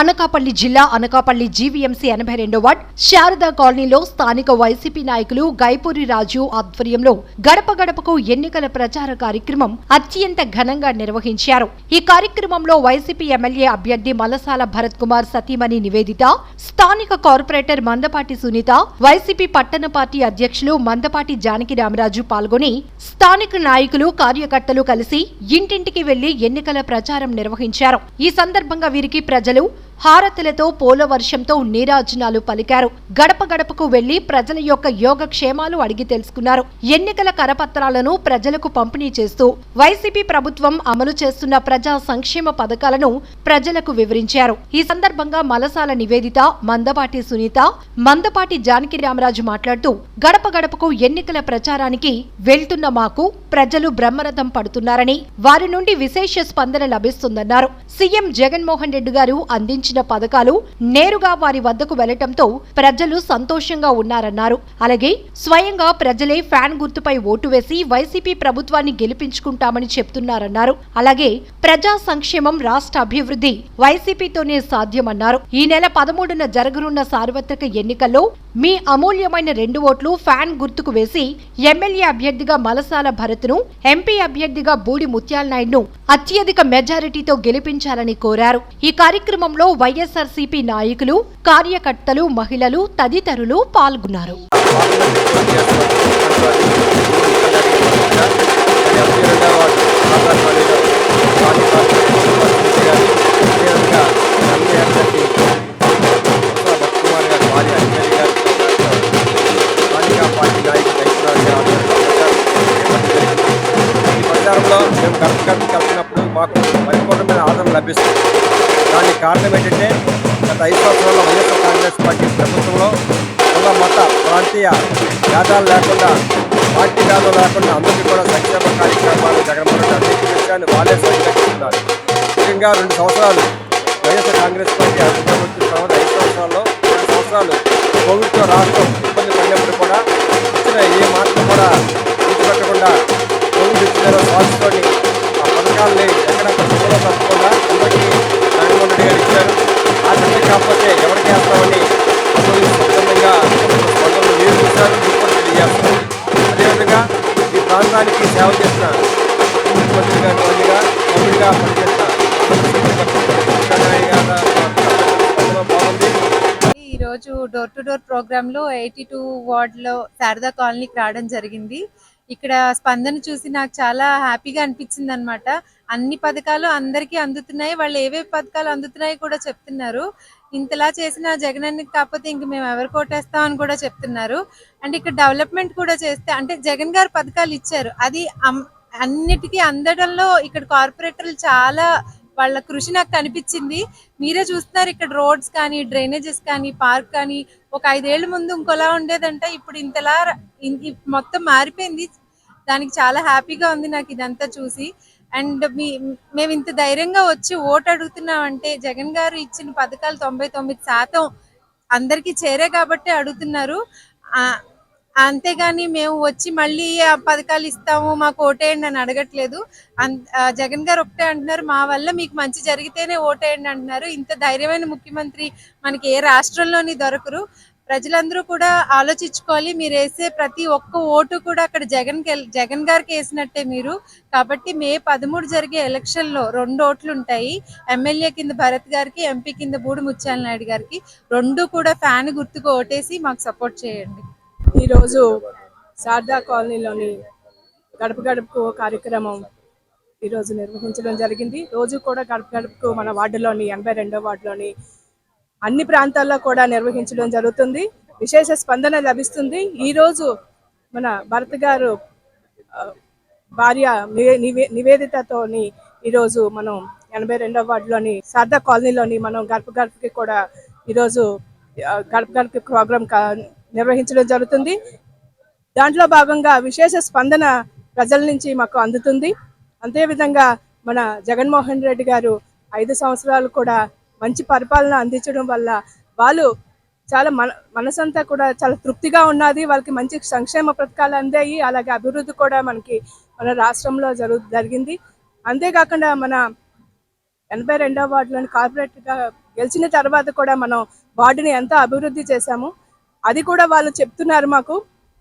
అనకాపల్లి జిల్లా అనకాపల్లి జీవీఎంసీ ఎనభై రెండో వార్డ్ శారదా కాలనీలో స్థానిక వైసీపీ నాయకులు గైపూరి రాజు ఆధ్వర్యంలో గడప గడపకు ఎన్నికల ప్రచార కార్యక్రమం అత్యంత ఘనంగా నిర్వహించారు. ఈ కార్యక్రమంలో వైసీపీ ఎమ్మెల్యే అభ్యర్థి మలసాల భరత్ కుమార్ సతీమణి నివేదిత స్థానిక కార్పొరేటర్ మందపాటి సునీత వైసీపీ పట్టణ పార్టీ అధ్యక్షులు మందపాటి జానకి రామరాజు పాల్గొని స్థానిక నాయకులు కార్యకర్తలు కలిసి ఇంటింటికి వెళ్ళి ఎన్నికల ప్రచారం నిర్వహించారు. ఈ సందర్భంగా వీరికి ప్రజలు హారతులతో పోలవర్షంతో నీరాజనాలు పలికారు. గడప గడపకు వెళ్ళి ప్రజల యొక్క యోగక్షేమాలు అడిగి తెలుసుకున్నారు. ఎన్నికల కరపత్రాలను ప్రజలకు పంపిణీ చేస్తూ వైసీపీ ప్రభుత్వం అమలు చేస్తున్న ప్రజా సంక్షేమ పథకాలను ప్రజలకు వివరించారు. ఈ సందర్భంగా మలసాల నివేదిత మందపాటి సునీత మందపాటి జానకి రామరాజు మాట్లాడుతూ గడప గడపకు ఎన్నికల ప్రచారానికి వెళ్తున్న మాకు ప్రజలు బ్రహ్మరథం పడుతున్నారని వారి నుండి విశేష స్పందన లభిస్తుందన్నారు. సీఎం జగన్మోహన్ రెడ్డి గారు అందించిన పథకాలు నేరుగా వారి వద్దకు వెళ్ళటంతో ప్రజలు సంతోషంగా ఉన్నారన్నారు. అలాగే స్వయంగా ప్రజలే ఫ్యాన్ గుర్తుపై ఓటు వేసి వైసీపీ ప్రభుత్వాన్ని గెలిపించుకుంటామని చెప్తున్నారన్నారు. అలాగే ప్రజా సంక్షేమం రాష్ట్ర అభివృద్ధి వైసీపీతోనే సాధ్యమన్నారు. ఈ నెల పదమూడున జరగనున్న సార్వత్రిక ఎన్నికల్లో మీ అమూల్యమైన రెండు ఓట్లు ఫ్యాన్ గుర్తుకు వేసి ఎమ్మెల్యే అభ్యర్థిగా మలసాల భరత్ను ఎంపీ అభ్యర్థిగా బూడి ముత్యాలనాయుడును అత్యధిక మెజారిటీతో గెలిపించాలని కోరారు. ఈ కార్యక్రమంలో వైఎస్ఆర్సీపీ నాయకులు కార్యకర్తలు మహిళలు తదితరులు పాల్గొన్నారు. ప్రచారంలో మాకు పరిపూర్ణమైన ఆదరణ లభిస్తుంది. దానికి కారణం ఏంటంటే గత ఐదు సంవత్సరాల్లో వైఎస్ఆర్ కాంగ్రెస్ పార్టీ ప్రభుత్వంలో కుల మత ప్రాంతీయ భేదాలు లేకుండా పార్టీ భేదాలు లేకుండా అందరికీ కూడా సంక్షేమ కార్యక్రమాలు జగన్మోహన్ రెడ్డి అభివృద్ధి విషయాన్ని వాళ్ళే స్వీకరిస్తున్నారు. ముఖ్యంగా రెండు సంవత్సరాలు వైఎస్ఆర్ కాంగ్రెస్ పార్టీ అధికారం వచ్చిన తర్వాత ఐదు సంవత్సరాల్లో రెండు సంవత్సరాలు కోవిడ్తో రాష్ట్రం ఇబ్బంది పడినప్పుడు కూడా ఇచ్చిన ఏ మాటలు కూడా విడిచిపెట్టకుండా డోర్ టు డోర్ ప్రోగ్రాంలో ఎయిటీ టూ వార్డ్లో శారదా కాలనీకి రావడం జరిగింది. ఇక్కడ స్పందన చూసి నాకు చాలా హ్యాపీగా అనిపించింది అనమాట అన్ని పథకాలు అందరికీ అందుతున్నాయి. వాళ్ళు ఏవే పథకాలు అందుతున్నాయి కూడా చెప్తున్నారు. ఇంతలా చేసిన జగన్ కాకపోతే ఇంక మేము ఎవరు కోటేస్తాం అని కూడా చెప్తున్నారు. అండ్ ఇక్కడ డెవలప్మెంట్ కూడా చేస్తే అంటే జగన్ గారు పథకాలు ఇచ్చారు. అది అన్నిటికీ అందడంలో ఇక్కడ కార్పొరేటర్లు చాలా వాళ్ళ కృషి నాకు కనిపించింది. మీరే చూస్తున్నారు ఇక్కడ రోడ్స్ కానీ డ్రైనేజెస్ కానీ పార్క్ కానీ. ఒక ఐదేళ్ళ ముందు ఇంకోలా ఉండేదంటే ఇప్పుడు ఇంతలా మొత్తం మారిపోయింది. దానికి చాలా హ్యాపీగా ఉంది నాకు ఇదంతా చూసి. అండ్ మీ మేము ఇంత ధైర్యంగా వచ్చి ఓటు అడుగుతున్నామంటే జగన్ గారు ఇచ్చిన పథకాలు తొంభై తొమ్మిది శాతం అందరికీ చేరే కాబట్టి అడుగుతున్నారు. ఆ, అంతేగాని మేము వచ్చి మళ్ళీ ఆ పథకాలు ఇస్తాము మాకు ఓటేయండి అని అడగట్లేదు. అన్- ఆ, జగన్ గారు ఒకటే అంటున్నారు మా వల్ల మీకు మంచి జరిగితేనే ఓటేయండి అంటున్నారు. ఇంత ధైర్యమైన ముఖ్యమంత్రి మనకి ఏ రాష్ట్రంలోని దొరకరు. ప్రజలందరూ కూడా ఆలోచించుకోవాలి. మీరు వేసే ప్రతి ఒక్క ఓటు కూడా అక్కడ జగన్ జగన్ గారికి వేసినట్టే మీరు. కాబట్టి మే పదమూడు జరిగే ఎలక్షన్లో రెండు ఓట్లు ఉంటాయి. ఎమ్మెల్యే కింద భరత్ గారికి ఎంపీ కింద బూడి ముత్యాల నాయుడు గారికి. రెండు కూడా ఫ్యాన్ గుర్తుకు ఓటేసి మాకు సపోర్ట్ చేయండి. ఈరోజు శారదా కాలనీలోని గడప గడపకు కార్యక్రమం ఈరోజు నిర్వహించడం జరిగింది. రోజు కూడా గడప గడపకు మన వార్డులోని ఎనభై రెండో వార్డులోని అన్ని ప్రాంతాల్లో కూడా నిర్వహించడం జరుగుతుంది. విశేష స్పందన లభిస్తుంది. ఈరోజు మన భరత్ గారు భార్య నివే- నివే- నివేదితతోని ఈరోజు మనం ఎనభై రెండవ వార్డులోని శారదా కాలనీలోని మనం గడప గడపకి కూడా ఈరోజు గడప గడప ప్రోగ్రాం నిర్వహించడం జరుగుతుంది. దాంట్లో భాగంగా విశేష స్పందన ప్రజల నుంచి మాకు అందుతుంది. అంతేవిధంగా మన జగన్మోహన్ రెడ్డి గారు ఐదు సంవత్సరాలు కూడా మంచి పరిపాలన అందించడం వల్ల వాళ్ళు చాలా మన మనసంతా కూడా చాలా తృప్తిగా ఉన్నది. వాళ్ళకి మంచి సంక్షేమ పథకాలు అందాయి. అలాగే అభివృద్ధి కూడా మనకి మన రాష్ట్రంలో జరుగు జరిగింది. అంతేకాకుండా మన ఎనభై రెండవ వార్డులోని కార్పొరేట్గా గెలిచిన తర్వాత కూడా మనం వార్డుని ఎంతో అభివృద్ధి చేశాము. అది కూడా వాళ్ళు చెప్తున్నారు మాకు.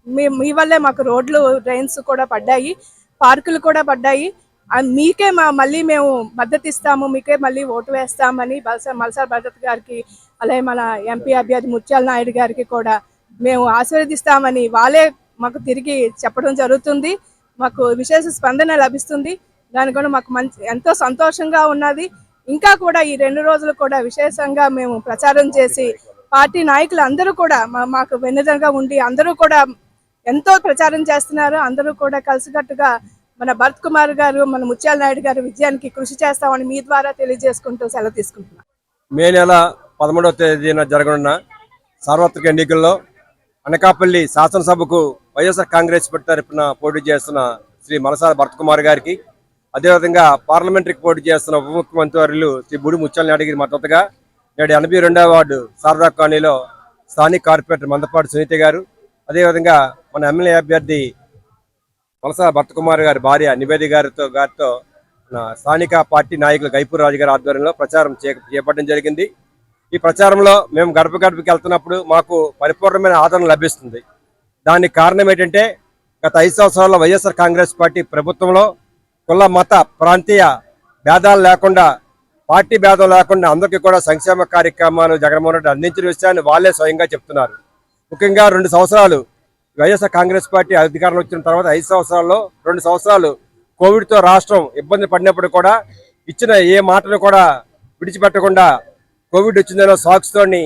మీ మీ వల్లే మాకు రోడ్లు డ్రైన్స్ కూడా పడ్డాయి పార్కులు కూడా పడ్డాయి. మీకే మా మళ్ళీ మేము మద్దతు ఇస్తాము మీకే మళ్ళీ ఓటు వేస్తామని బల్సా మల్సార్ భద్రత గారికి అలాగే మన ఎంపీ అభ్యర్థి ముత్యాల నాయుడు గారికి కూడా మేము ఆశీర్వదిస్తామని వాళ్ళే మాకు తిరిగి చెప్పడం జరుగుతుంది. మాకు విశేష స్పందన లభిస్తుంది. దాని కూడా మాకు మంచి ఎంతో సంతోషంగా ఉన్నది. ఇంకా కూడా ఈ రెండు రోజులు కూడా విశేషంగా మేము ప్రచారం చేసి పార్టీ నాయకులు అందరూ కూడా మా- మాకు వెన్నుదనగా ఉండి అందరూ కూడా ఎంతో ప్రచారం చేస్తున్నారు. అందరూ కూడా కలిసికట్టుగా మన భరత్ కుమార్ గారు మన ముత్యాల నాయుడు గారు విజయానికి కృషి చేస్తామని మీ ద్వారా తెలియజేసుకుంటూ సెలవు తీసుకుంటున్నాం. మే నెల పదమూడవ తేదీన జరగనున్న సార్వత్రిక ఎన్నికల్లో అనకాపల్లి శాసనసభకు వైఎస్ఆర్ కాంగ్రెస్ పార్టీ తరఫున పోటీ చేస్తున్న శ్రీ మలసాల భరత్ కుమార్ గారికి అదేవిధంగా పార్లమెంటరీకి పోటీ చేస్తున్న ఉప ముఖ్యమంత్రి వర్యులు శ్రీ బుడి ముత్యాల నాయుడు గారి మద్దతుగా నేడు ఎనభై రెండవ వార్డు శారదా కాలనీలో స్థానిక కార్పొరేటర్ మందపాటి సునీత గారు అదేవిధంగా మన ఎమ్మెల్యే అభ్యర్థి వలస భర్తకుమార్ గారి భార్య నివేది గారితో గారితో స్థానిక పార్టీ నాయకులు గైపూర్ రాజు గారి ఆధ్వర్యంలో ప్రచారం చే చేపట్టడం జరిగింది. ఈ ప్రచారంలో మేము గడప గడపకి వెళ్తున్నప్పుడు మాకు పరిపూర్ణమైన ఆదరణ లభిస్తుంది. దానికి కారణం ఏంటంటే గత ఐదు సంవత్సరాల్లో వైఎస్ఆర్ కాంగ్రెస్ పార్టీ ప్రభుత్వంలో కుల మత ప్రాంతీయ భేదాలు లేకుండా పార్టీ భేదం లేకుండా అందరికీ కూడా సంక్షేమ కార్యక్రమాలు జగన్మోహన్ రెడ్డి అందించిన విషయాన్ని వాళ్ళే స్వయంగా చెప్తున్నారు. ముఖ్యంగా రెండు సంవత్సరాలు వైఎస్ఆర్ కాంగ్రెస్ పార్టీ అధికారంలో వచ్చిన తర్వాత ఐదు సంవత్సరాల్లో రెండు సంవత్సరాలు కోవిడ్తో రాష్ట్రం ఇబ్బంది పడినప్పుడు కూడా ఇచ్చిన ఏ మాటను కూడా విడిచిపెట్టకుండా కోవిడ్ వచ్చిందనో సాక్స్తోని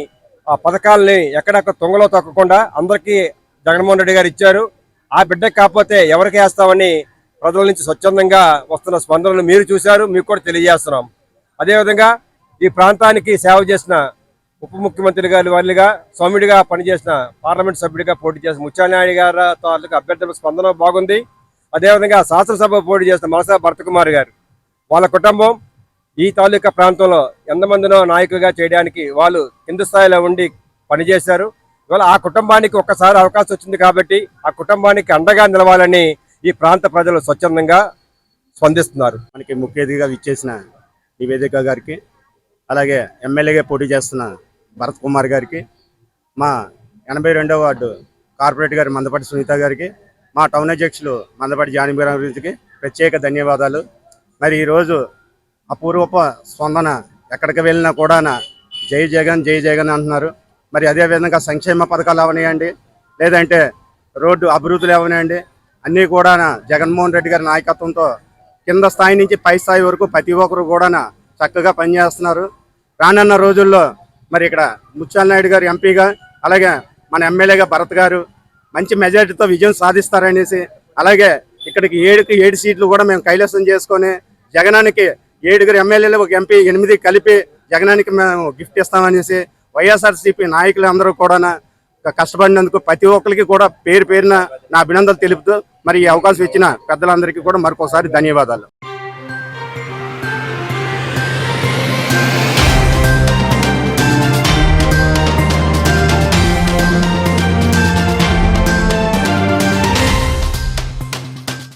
ఆ పథకాలని ఎక్కడెక్కడ తొంగలో తొక్కకుండా అందరికీ జగన్మోహన్ రెడ్డి గారు ఇచ్చారు. ఆ బిడ్డ కాకపోతే ఎవరికి వేస్తామని ప్రజల నుంచి స్వచ్ఛందంగా వస్తున్న స్పందనలు మీరు చూశారు మీకు కూడా తెలియజేస్తున్నాం. అదేవిధంగా ఈ ప్రాంతానికి సేవ చేసిన ఉప ముఖ్యమంత్రి గారి వారిగా స్వామిడిగా పనిచేసిన పార్లమెంట్ సభ్యుడిగా పోటీ చేసిన ముత్యాలనాయుడు గారి తాలూకు అభ్యర్థుల స్పందన బాగుంది. అదేవిధంగా శాసనసభ పోటీ చేసిన మలసా భరతకుమార్ గారు వాళ్ళ కుటుంబం ఈ తాలూకా ప్రాంతంలో ఎంతమందినో నాయకులుగా చేయడానికి వాళ్ళు కింద స్థాయిలో ఉండి పనిచేశారు. ఇవాళ ఆ కుటుంబానికి ఒక్కసారి అవకాశం వచ్చింది కాబట్టి ఆ కుటుంబానికి అండగా నిలవాలని ఈ ప్రాంత ప్రజలు స్వచ్ఛందంగా స్పందిస్తున్నారు. మనకి ముఖ్య అతిథిగా విచ్చేసిన నివేదిక గారికి అలాగే ఎమ్మెల్యేగా పోటీ చేస్తున్న భరత్ కుమార్ గారికి మా ఎనభై రెండవ వార్డు కార్పొరేట్ గారి మందపాటి సునీత గారికి మా టౌన్ అధ్యక్షులు మందపాటి జానబీర అభివృద్ధికి ప్రత్యేక ధన్యవాదాలు. మరి ఈరోజు అపూర్వప స్పందన ఎక్కడికి వెళ్ళినా కూడా జై జగన్ జై జగన్ అంటున్నారు. మరి అదేవిధంగా సంక్షేమ పథకాలు అవనియండి లేదంటే రోడ్డు అభివృద్ధులు అవనియండి అన్నీ కూడా జగన్మోహన్ రెడ్డి గారి నాయకత్వంతో కింద స్థాయి నుంచి పై స్థాయి వరకు ప్రతి ఒక్కరు కూడా చక్కగా పనిచేస్తున్నారు. రానున్న రోజుల్లో మరి ఇక్కడ ముత్యాల నాయుడు గారు ఎంపీగా అలాగే మన ఎమ్మెల్యేగా భరత్ గారు మంచి మెజార్టీతో విజయం సాధిస్తారనేసి అలాగే ఇక్కడికి ఏడుకి ఏడు సీట్లు కూడా మేము కైలాసం చేసుకొని జగనానికి ఏడుగురు ఎమ్మెల్యేలు ఒక ఎంపీ ఎనిమిది కలిపి జగనానికి మేము గిఫ్ట్ ఇస్తామనేసి వైఎస్ఆర్సీపీ నాయకులు అందరూ కూడా కష్టపడినందుకు ప్రతి ఒక్కరికి కూడా పేరు పేరున నా అభినందనలు తెలుపుతూ మరి ఈ అవకాశం ఇచ్చిన పెద్దలందరికీ కూడా మరొకసారి ధన్యవాదాలు.